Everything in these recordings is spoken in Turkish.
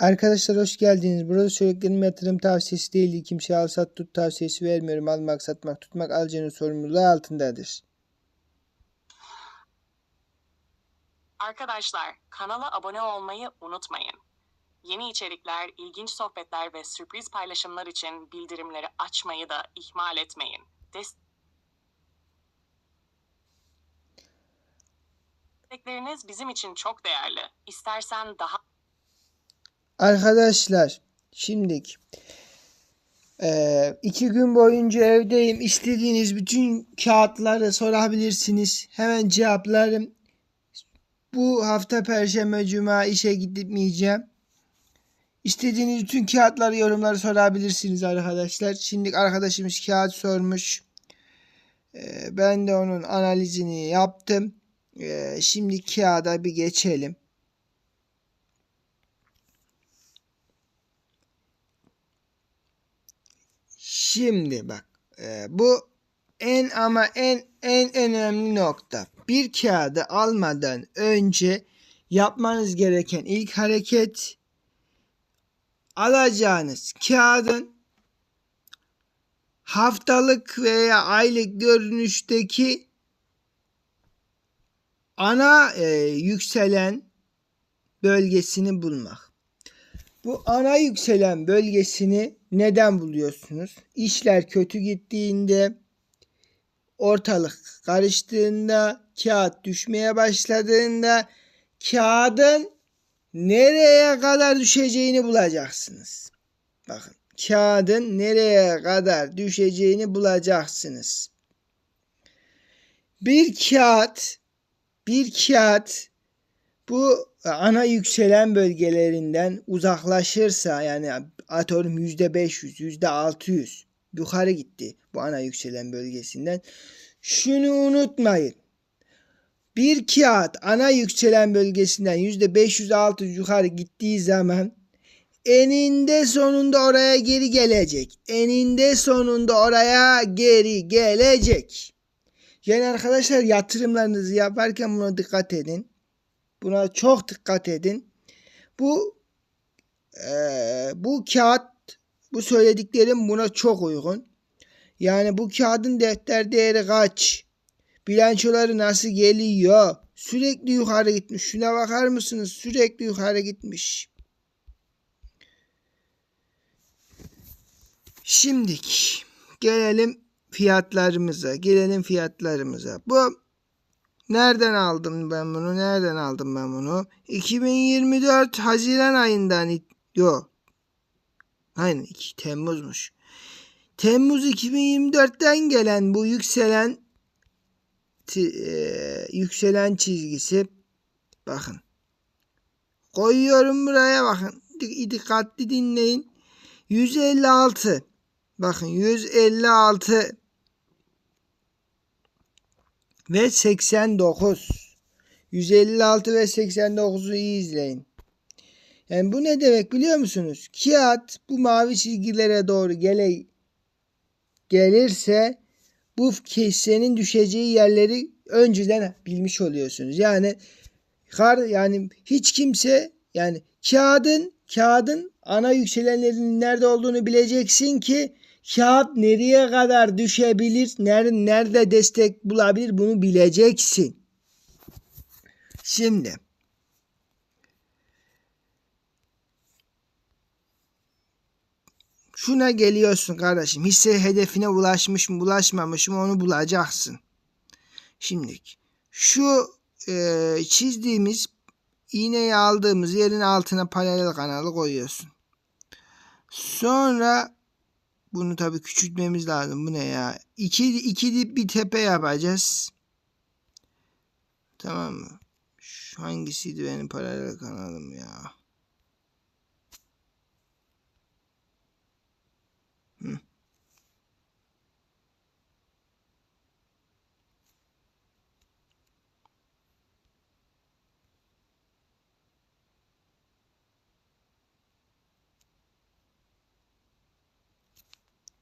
Arkadaşlar hoş geldiniz. Burada söylediklerim yatırım tavsiyesi değil. Kimseye al sat tut tavsiyesi vermiyorum. Almak, satmak, tutmak alıcının sorumluluğu altındadır. Arkadaşlar, kanala abone olmayı unutmayın. Yeni içerikler, ilginç sohbetler ve sürpriz paylaşımlar için bildirimleri açmayı da ihmal etmeyin. Destekleriniz bizim için çok değerli. İstersen daha Arkadaşlar şimdilik eee, iki gün boyunca evdeyim. İstediğiniz bütün kağıtları sorabilirsiniz. Hemen cevaplarım. Bu hafta Perşembe Cuma işe gitmeyeceğim. İstediğiniz bütün kağıtları yorumları sorabilirsiniz arkadaşlar. Şimdi arkadaşımız kağıt sormuş. Eee, ben de onun analizini yaptım. Eee, şimdi kağıda bir geçelim. Şimdi bak e, bu en ama en en önemli nokta. Bir kağıdı almadan önce yapmanız gereken ilk hareket alacağınız kağıdın haftalık veya aylık görünüşteki ana e, yükselen bölgesini bulmak. Bu ana yükselen bölgesini neden buluyorsunuz? İşler kötü gittiğinde, ortalık karıştığında, kağıt düşmeye başladığında kağıdın nereye kadar düşeceğini bulacaksınız. Bakın kağıdın nereye kadar düşeceğini bulacaksınız. Bir kağıt bir kağıt bu ana yükselen bölgelerinden uzaklaşırsa yani atıyorum yüzde 500, yüzde 600 yukarı gitti bu ana yükselen bölgesinden. Şunu unutmayın. Bir kağıt ana yükselen bölgesinden yüzde 500 600 yukarı gittiği zaman eninde sonunda oraya geri gelecek. Eninde sonunda oraya geri gelecek. Yani arkadaşlar yatırımlarınızı yaparken buna dikkat edin. Buna çok dikkat edin. Bu e, bu kağıt bu söylediklerim buna çok uygun. Yani bu kağıdın defter değeri kaç? Bilançoları nasıl geliyor? Sürekli yukarı gitmiş. Şuna bakar mısınız? Sürekli yukarı gitmiş. Şimdik gelelim fiyatlarımıza. Gelelim fiyatlarımıza. Bu Nereden aldım ben bunu? Nereden aldım ben bunu? 2024 Haziran ayından yok. Aynen 2 Temmuz'muş. Temmuz 2024'ten gelen bu yükselen e, yükselen çizgisi bakın. Koyuyorum buraya bakın. Dikkatli dinleyin. 156 bakın 156 ve 89. 156 ve 89'u iyi izleyin. Yani bu ne demek biliyor musunuz? Kağıt bu mavi çizgilere doğru gele, gelirse bu kessenin düşeceği yerleri önceden bilmiş oluyorsunuz. Yani kar yani hiç kimse yani kağıdın kağıdın ana yükselenlerinin nerede olduğunu bileceksin ki kağıt nereye kadar düşebilir, nerede, nerede destek bulabilir bunu bileceksin. Şimdi şuna geliyorsun kardeşim. Hisse hedefine ulaşmış mı ulaşmamış mı onu bulacaksın. Şimdi şu e, çizdiğimiz iğneyi aldığımız yerin altına paralel kanalı koyuyorsun. Sonra bunu tabii küçültmemiz lazım. Bu ne ya? İki, iki dip bir tepe yapacağız. Tamam mı? Şu hangisiydi benim paralel kanalım ya?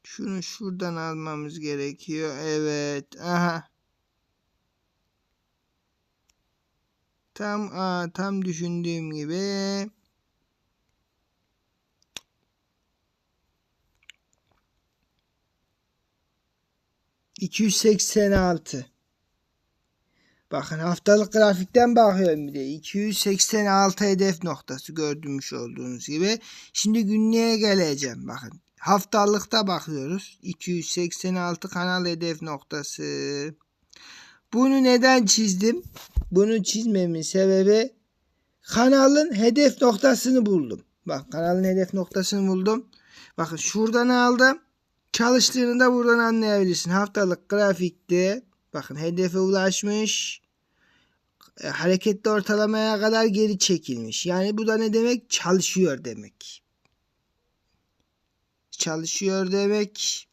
Şunu şuradan almamız gerekiyor. Evet. Aha. Tam aa, tam düşündüğüm gibi. ...286... Bakın haftalık grafikten bakıyorum bir de. 286 hedef noktası gördürmüş olduğunuz gibi. Şimdi günlüğe geleceğim. Bakın haftalıkta bakıyoruz. 286 kanal hedef noktası. Bunu neden çizdim? Bunu çizmemin sebebi kanalın hedef noktasını buldum. Bak kanalın hedef noktasını buldum. Bakın şuradan aldım. Çalıştığını da buradan anlayabilirsin. Haftalık grafikte bakın hedefe ulaşmış. E, hareketli ortalamaya kadar geri çekilmiş. Yani bu da ne demek? Çalışıyor demek. Çalışıyor demek.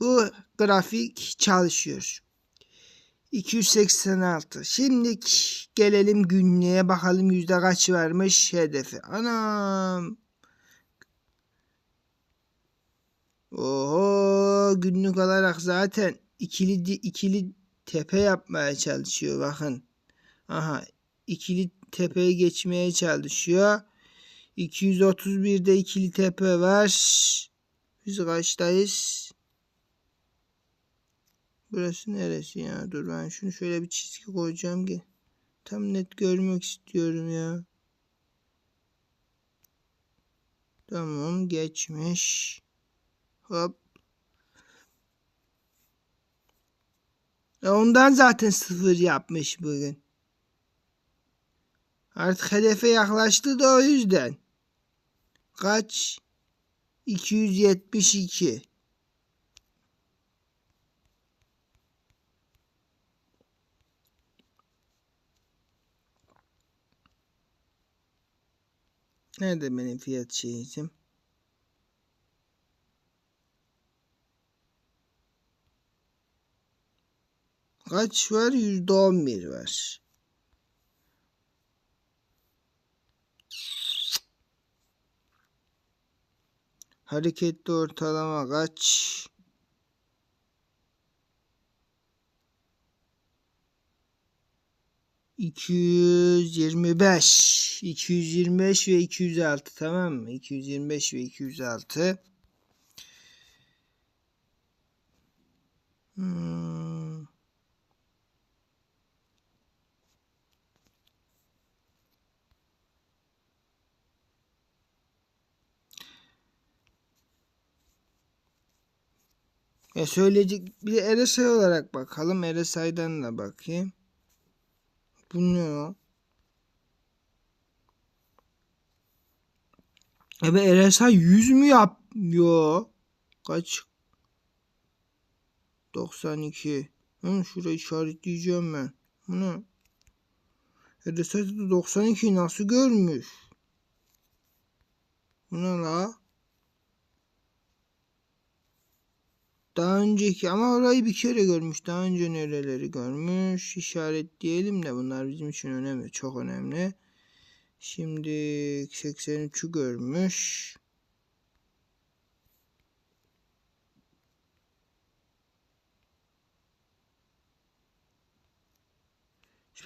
Bu grafik çalışıyor. 286. Şimdi gelelim günlüğe bakalım yüzde kaç vermiş hedefi. Anam. Oho günlük olarak zaten ikili ikili tepe yapmaya çalışıyor bakın. Aha ikili tepeyi geçmeye çalışıyor. 231'de ikili tepe var. Biz kaçtayız? Burası neresi ya? Dur ben şunu şöyle bir çizgi koyacağım ki tam net görmek istiyorum ya. Tamam geçmiş. Hop. E ondan zaten sıfır yapmış bugün. Artık hedefe yaklaştı da o yüzden. Kaç? 272. Nerede benim fiyat şeyim? Kaç var? Yüzde on bir var. Hareketli ortalama kaç? İki yüz yirmi beş. İki yüz yirmi beş ve iki yüz altı tamam mı? İki yüz yirmi beş ve iki yüz altı. Hmm. Ya söyleyecek bir RSI olarak bakalım. RSI'den de bakayım. Bu ne o? Evet RSI 100 mü yap? Yo. Kaç? 92. Hı, şurayı işaretleyeceğim ben. Bu ne? RSI'de 92 nasıl görmüş? Bu ne la? Daha önceki ama orayı bir kere görmüş. Daha önce nereleri görmüş. İşaretleyelim de bunlar bizim için önemli. Çok önemli. Şimdi 83'ü görmüş.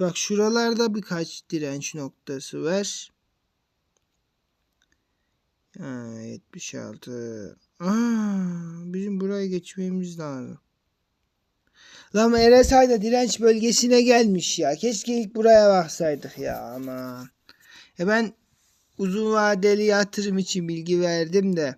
Bak şuralarda birkaç direnç noktası var. Ha, 76. Aa, geçmemiz lazım. Lan RSI'da direnç bölgesine gelmiş ya. Keşke ilk buraya baksaydık ya ama. E ben uzun vadeli yatırım için bilgi verdim de.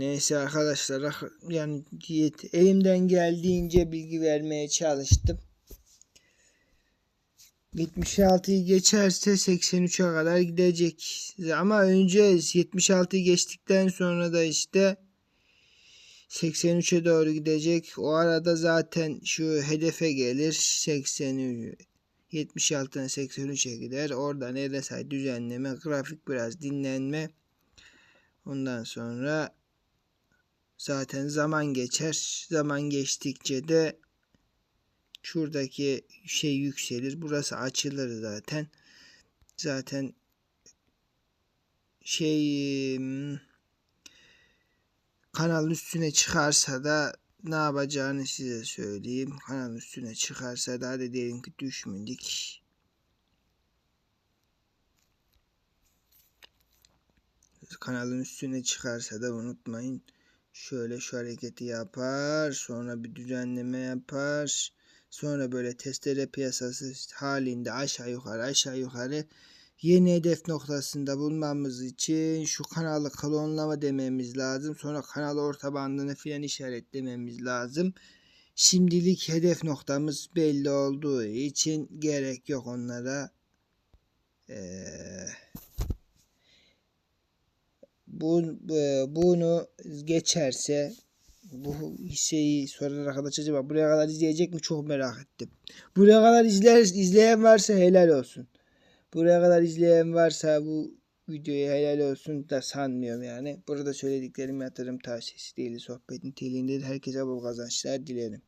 Neyse arkadaşlar yani elimden geldiğince bilgi vermeye çalıştım. 76'yı geçerse 83'e kadar gidecek. Ama önce 76'yı geçtikten sonra da işte 83'e doğru gidecek. O arada zaten şu hedefe gelir. 80 76'dan 83'e gider. Oradan RSI düzenleme, grafik biraz dinlenme. Ondan sonra Zaten zaman geçer. Zaman geçtikçe de şuradaki şey yükselir. Burası açılır zaten. Zaten şey hmm, kanalın üstüne çıkarsa da ne yapacağını size söyleyeyim. Kanalın üstüne çıkarsa da hadi diyelim ki düşmedik. Kanalın üstüne çıkarsa da unutmayın. Şöyle şu hareketi yapar. Sonra bir düzenleme yapar. Sonra böyle testere piyasası halinde aşağı yukarı aşağı yukarı yeni hedef noktasında bulmamız için şu kanalı klonlama dememiz lazım. Sonra kanal orta bandını filan işaretlememiz lazım. Şimdilik hedef noktamız belli olduğu için gerek yok onlara. Ee, bu, e, bunu geçerse bu hisseyi soran arkadaş acaba buraya kadar izleyecek mi çok merak ettim. Buraya kadar izler, izleyen varsa helal olsun. Buraya kadar izleyen varsa bu videoya helal olsun da sanmıyorum yani. Burada söylediklerim yatırım tavsiyesi değil. Sohbetin niteliğinde herkese bol kazançlar dilerim.